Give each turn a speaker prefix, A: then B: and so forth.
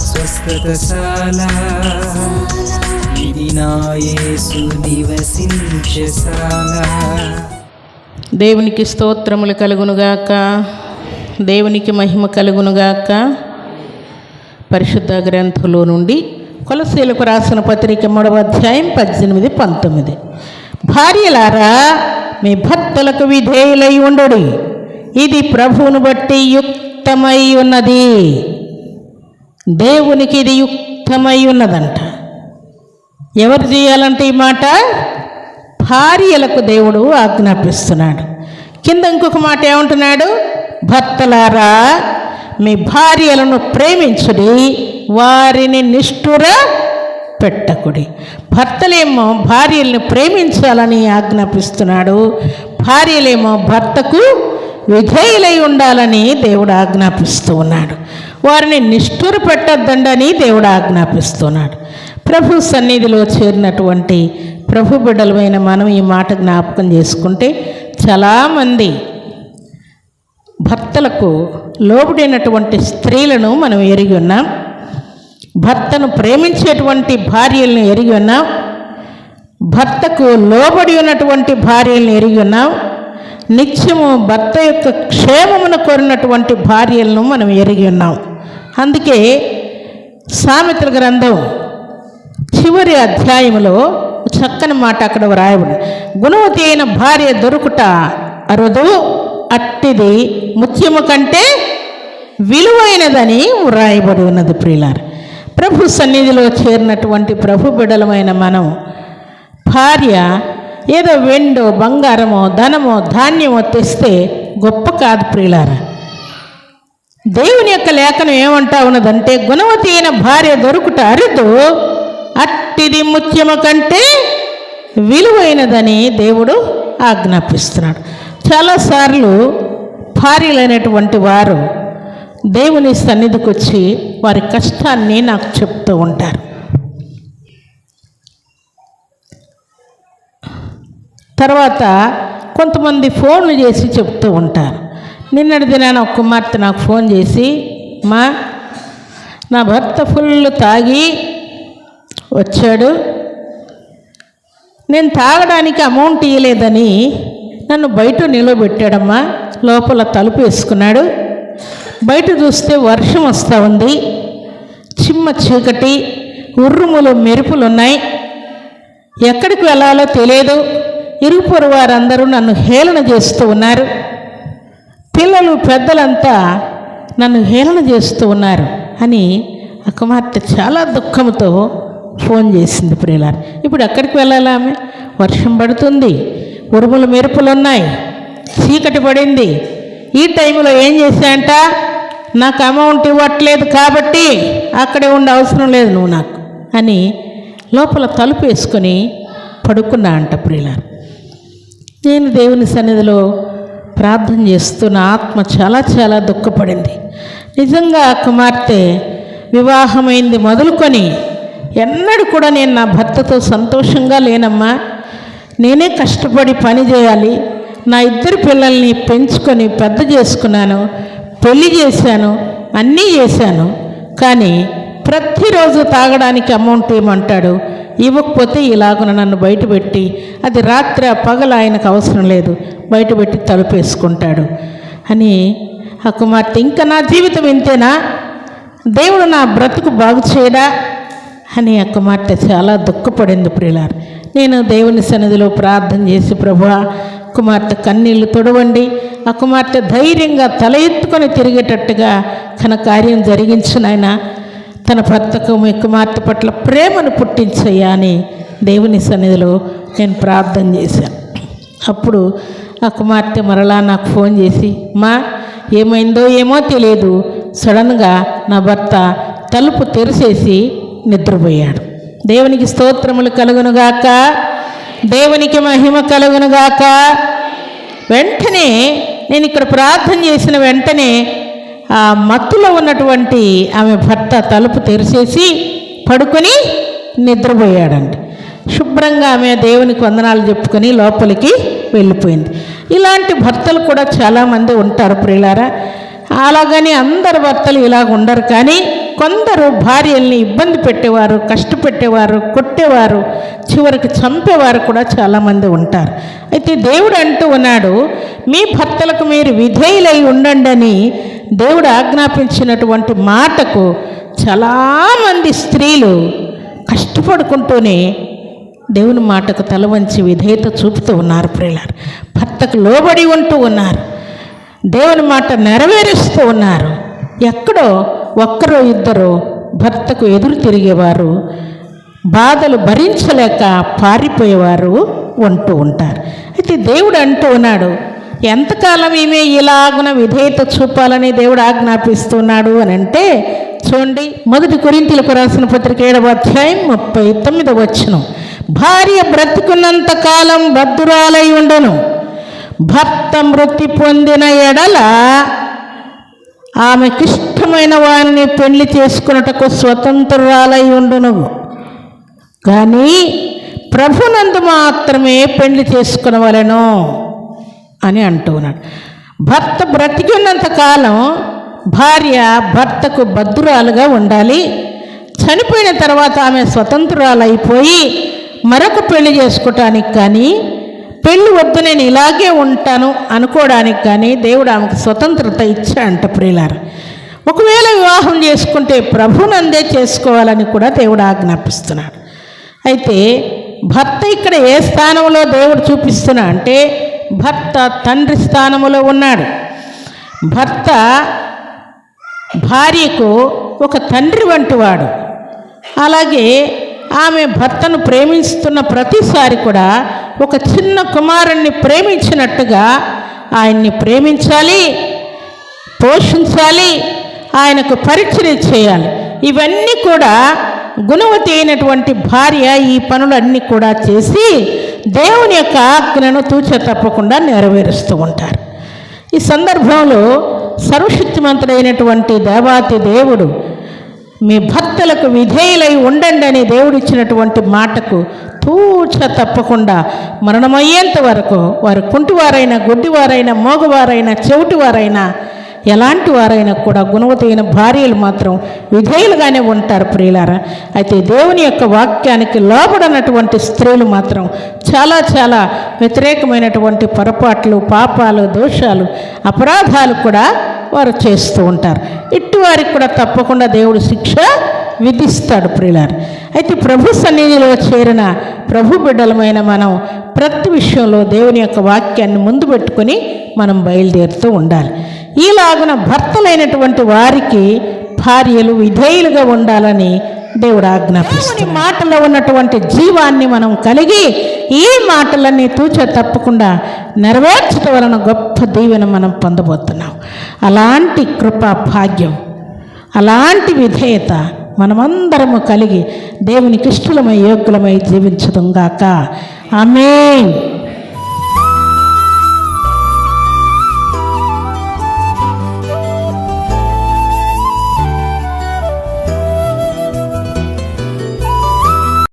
A: స్వస్థతశాల. ఇది నా యేసు నివసించశాల.
B: దేవునికి స్తోత్రములు కలుగునుగాక. దేవునికి మహిమ కలుగునుగాక. పరిశుద్ధ గ్రంథంలో నుండి కొలసీలకు రాసిన పత్రిక మూడవ అధ్యాయం పద్దెనిమిది పంతొమ్మిది. భార్యలారా మీ భర్తలకు విధేయులై ఉండడు. ఇది ప్రభువును బట్టి యుక్తమై ఉన్నది. దేవునికి ఇది యుక్తమై ఉన్నదంట. ఎవరు చేయాలంటే ఈ మాట? భార్యలకు దేవుడు ఆజ్ఞాపిస్తున్నాడు. కింద ఇంకొక మాట ఏమంటున్నాడు? భర్తలారా మీ భార్యలను ప్రేమించుడి వారిని నిష్ఠుర పెట్టకుడి. భర్తలేమో భార్యల్ని ప్రేమించాలని ఆజ్ఞాపిస్తున్నాడు. భార్యలేమో భర్తకు విధేయులై ఉండాలని దేవుడు ఆజ్ఞాపిస్తూ ఉన్నాడు. వారిని నిష్ఠుర పెట్టద్దండని దేవుడు ఆజ్ఞాపిస్తున్నాడు. ప్రభు సన్నిధిలో చేరినటువంటి ప్రభు బిడ్డలమైన మనం ఈ మాట జ్ఞాపకం చేసుకుంటే చాలామంది భర్తలకు లోబడినటువంటి స్త్రీలను మనం ఎరిగి ఉన్నాం. భర్తను ప్రేమించేటువంటి భార్యలను ఎరిగి ఉన్నాం. భర్తకు లోబడి ఉన్నటువంటి భార్యలను ఎరిగి ఉన్నాం. నిత్యము భర్త యొక్క క్షేమమును కోరినటువంటి భార్యలను మనం ఎరిగి ఉన్నాం. అందుకే సామెతల గ్రంథం చివరి అధ్యాయములో చక్కని మాట అక్కడ వ్రాయబడి గుణవతి అయిన భార్య దొరుకుట అరుదు అట్టిది ముత్యము కంటే విలువైనదని వ్రాయబడి ఉన్నది ప్రియులారు. ప్రభు సన్నిధిలో చేరినటువంటి ప్రభు బిడలమైన మనం భార్య ఏదో వెండో బంగారమో ధనమో ధాన్యమో తెస్తే గొప్ప కాదు ప్రియులారా. దేవుని యొక్క లేఖనం ఏమంటా ఉన్నదంటే గుణవతి అయిన భార్య దొరుకుట అరుదు అట్టిది ముత్యము కంటే విలువైనదని దేవుడు ఆజ్ఞాపిస్తున్నాడు. చాలాసార్లు భార్యలైనటువంటి వారు దేవుని సన్నిధికి వచ్చి వారి కష్టాన్ని నాకు చెప్తూ ఉంటారు. తర్వాత కొంతమంది ఫోన్లు చేసి చెప్తూ ఉంటారు. నిన్నటి దినాన ఒక కుమార్తె నాకు ఫోన్ చేసి మా నా భర్త ఫుల్ తాగి వచ్చాడు. నేను తాగడానికి అమౌంట్ ఇవ్వలేదని నన్ను బయట నిలబెట్టాడమ్మా. లోపల తలుపు వేసుకున్నాడు. బయట చూస్తే వర్షం వస్తూ ఉంది. చిమ్మ చీకటి ఉర్రుములు మెరుపులు ఉన్నాయి ఎక్కడికి వెళ్ళాలో తెలియదు. ఇరుపొరు వారందరూ నన్ను హేళన చేస్తూ ఉన్నారు. పిల్లలు పెద్దలంతా నన్ను హేళన చేస్తూ ఉన్నారు అని ఆ కుమార్తె చాలా దుఃఖంతో ఫోన్ చేసింది ప్రియులారు. ఇప్పుడు ఎక్కడికి వెళ్ళాలి ఆమె? వర్షం పడుతుంది ఉరుములు మెరుపులు ఉన్నాయి చీకటి పడింది. ఈ టైంలో ఏం చేశాంట నాకు అమౌంట్ ఇవ్వట్లేదు కాబట్టి అక్కడే ఉండే అవసరం లేదు నువ్వు నాకు అని లోపల తలుపు వేసుకొని పడుకున్నా అంట ప్రియులారు. నేను దేవుని సన్నిధిలో ప్రార్థన చేస్తున్న ఆత్మ చాలా చాలా దుఃఖపడింది. నిజంగా కుమార్తె వివాహమైంది మొదలుకొని ఎన్నడూ కూడా నేను నా భర్తతో సంతోషంగా లేనమ్మా. నేనే కష్టపడి పని చేయాలి. నా ఇద్దరు పిల్లల్ని పెంచుకొని పెద్ద చేసుకున్నాను పెళ్ళి చేశాను అన్నీ చేశాను. కానీ ప్రతిరోజు తాగడానికి అమౌంట్ ఇవ్వమంటాడు ఇవ్వకపోతే ఇలాగున నన్ను బయటపెట్టి అది రాత్రి పగల ఆయనకు అవసరం లేదు బయటపెట్టి తలుపేసుకుంటాడు. అని ఆ కుమార్తె ఇంకా నా జీవితం ఇంతేనా? దేవుడు నా బ్రతుకు బాగు చేయడా? అని ఆ కుమార్తె చాలా దుఃఖపడింది ప్రియులారు. నేను దేవుని సన్నిధిలో ప్రార్థన చేసి ప్రభు కుమార్తె కన్నీళ్ళు తొడవండి. ఆ కుమార్తె ధైర్యంగా తల ఎత్తుకొని తిరిగేటట్టుగా తన కార్యం జరిగించిన ఆయన తన భర్తకు మీ కుమార్తె పట్ల ప్రేమను పుట్టించయ్యా అని దేవుని సన్నిధిలో నేను ప్రార్థన చేశాను. అప్పుడు ఆ కుమార్తె మరలా నాకు ఫోన్ చేసి మా ఏమైందో ఏమో తెలియదు. సడన్గా నా భర్త తలుపు తెరిచేసి నిద్రపోయాడు. దేవునికి స్తోత్రములు కలుగునుగాక దేవునికి మహిమ కలుగునుగాక వెంటనే నేను ఇక్కడ ప్రార్థన చేసిన వెంటనే ఆ మత్తులో ఉన్నటువంటి ఆమె భర్త తలుపు తెరిచేసి పడుకొని నిద్రపోయాడంట. శుభ్రంగా ఆమె దేవునికి వందనాలు చెప్పుకొని లోపలికి వెళ్ళిపోయింది. ఇలాంటి భర్తలు కూడా చాలామంది ఉంటారు ప్రియులారా. అలాగని అందరు భర్తలు ఇలాగ ఉండరు కానీ కొందరు భార్యల్ని ఇబ్బంది పెట్టేవారు కష్టపెట్టేవారు కొట్టేవారు చివరికి చంపేవారు కూడా చాలామంది ఉంటారు. అయితే దేవుడు అంటూ ఉన్నాడు మీ భర్తలకు మీరు విధేయులై ఉండండి అని దేవుడు ఆజ్ఞాపించినటువంటి మాటకు చాలామంది స్త్రీలు కష్టపడుకుంటూనే దేవుని మాటకు తల వంచి విధేయత చూపుతూ ఉన్నారు ప్రియులారు. భర్తకు లోబడి ఉంటూ ఉన్నారు. దేవుని మాట నెరవేరుస్తూ ఉన్నారు. ఎక్కడో ఒక్కరో ఇద్దరు భర్తకు ఎదురు తిరిగేవారు బాధలు భరించలేక పారిపోయేవారు ఉంటూ ఉంటారు. అయితే దేవుడు అంటూ ఉన్నాడు ఎంతకాలం ఈమె ఇలాగున విధేయత చూపాలని దేవుడు ఆజ్ఞాపిస్తున్నాడు అని అంటే చూడండి మొదటి కొరింతలకు రాసిన పత్రిక ఏడవ అధ్యాయం ముప్పై తొమ్మిదవ వచ్చును భార్య బ్రతుకున్నంత కాలం బద్దురాలై ఉండను. భర్త మృతి పొందిన ఎడల ఆమెకిష్టమైన వారిని పెళ్ళి చేసుకున్నటకు స్వతంత్రురాలై ఉండును. కానీ ప్రభునందు మాత్రమే పెళ్ళి చేసుకునవలెను. అని అంటూ ఉన్నాడు. భర్త బ్రతికి ఉన్నంత కాలం భార్య భర్తకు బద్దురాలుగా ఉండాలి. చనిపోయిన తర్వాత ఆమె స్వతంత్రురాలైపోయి మరొక పెళ్ళి చేసుకోవటానికి కానీ పెళ్ళి వద్దు నేను ఇలాగే ఉంటాను అనుకోవడానికి కానీ దేవుడు ఆమెకు స్వతంత్రత ఇచ్చా అంట ప్రియులారు. ఒకవేళ వివాహం చేసుకుంటే ప్రభునందే చేసుకోవాలని కూడా దేవుడు ఆజ్ఞాపిస్తున్నాడు. అయితే భర్త ఇక్కడ ఏ స్థానంలో దేవుడు చూపిస్తున్నా అంటే భర్త తండ్రి స్థానంలో ఉన్నాడు. భర్త భార్యకు ఒక తండ్రి వంటివాడు అలాగే ఆమె భర్తను ప్రేమిస్తున్న ప్రతిసారి కూడా ఒక చిన్న కుమారుణ్ణి ప్రేమించినట్టుగా ఆయన్ని ప్రేమించాలి పోషించాలి ఆయనకు పరిచయం చేయాలి. ఇవన్నీ కూడా గుణవతి అయినటువంటి భార్య ఈ పనులన్నీ కూడా చేసి దేవుని యొక్క ఆజ్ఞను తూచ తప్పకుండా నెరవేరుస్తూ ఉంటారు. ఈ సందర్భంలో సర్వశక్తిమంతుడైనటువంటి దేవాతి దేవుడు మీ భక్తులకు విధేయులై ఉండండి అని దేవుడిచ్చినటువంటి మాటకు తూచ తప్పకుండా మరణమయ్యేంత వరకు వారు కుంటివారైనా గుడ్డివారైనా మోగవారైనా చెవిటివారైనా ఎలాంటి వారైనా కూడా గుణవతైన భార్యలు మాత్రం విధేయులుగానే ఉంటారు ప్రియులారా. అయితే దేవుని యొక్క వాక్యానికి లోబడినటువంటి స్త్రీలు మాత్రం చాలా చాలా వ్యతిరేకమైనటువంటి పొరపాట్లు పాపాలు దోషాలు అపరాధాలు కూడా వారు చేస్తూ ఉంటారు. ఇట్టి వారికి కూడా తప్పకుండా దేవుడు శిక్ష విధిస్తాడు ప్రియులారు. అయితే ప్రభు సన్నిధిలో చేరిన ప్రభు బిడ్డలమైన మనం ప్రతి విషయంలో దేవుని యొక్క వాక్యాన్ని ముందు పెట్టుకొని మనం బయలుదేరుతూ ఉండాలి. ఈలాగున భర్తలైనటువంటి వారికి భార్యలు విధేయులుగా ఉండాలని దేవుడు ఆజ్ఞాపిస్తుంది మాటలో ఉన్నటువంటి జీవాన్ని మనం కలిగి ఈ మాటలన్నీ తూచ తప్పకుండా నెరవేర్చడం వలన గొప్ప దీవెన మనం పొందబోతున్నాం. అలాంటి కృపా భాగ్యం అలాంటి విధేయత మనమందరము కలిగి దేవునికి ఇష్టలమై యోగ్యులమై జీవించదుగాక ఆమె